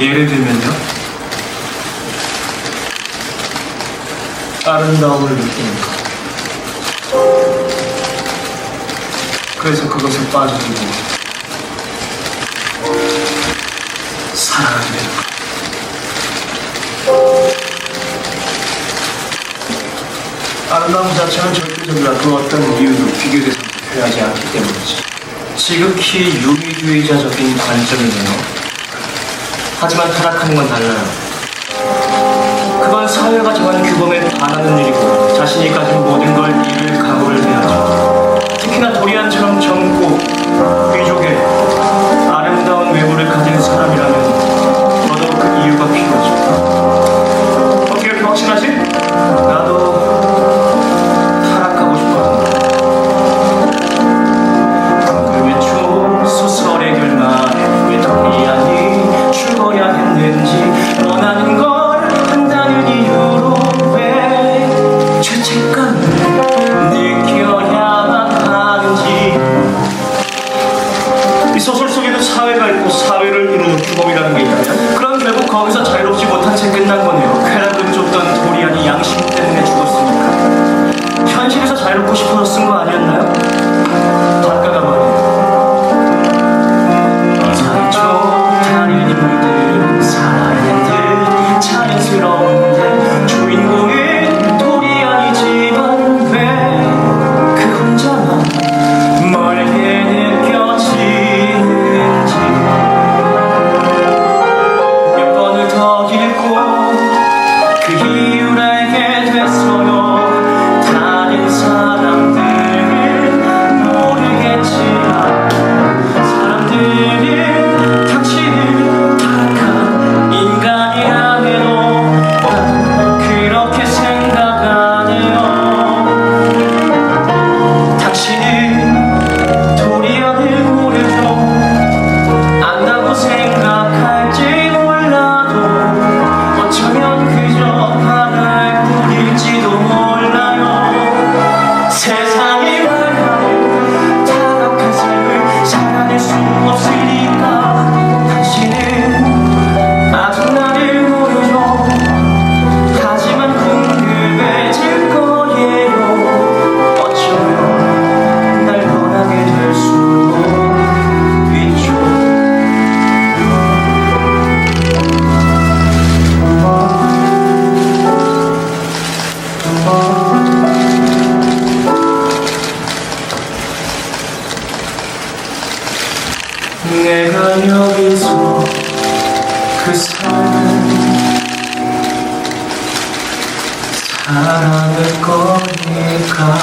예를 들면요. 아름다움을 느끼는 것. 그래서 그것에 빠져들고 사랑하게 되는 것. 아름다움 자체는 절대적이라 그 어떤 이유도 비교돼서 표현하지 않기 때문이지. 지극히 유미주의자적인 관점이네요. 하지만 타락하는 건 달라요. 그건 사회가 정하는 규범에 반하는 일이고 자신이 가진 거기서 자유롭지 못한 채 끝난 거네요. 쾌락을 쫓던 도리안이 양심 때문에 죽었 내가 여기서 그 사랑 사랑을 거니까?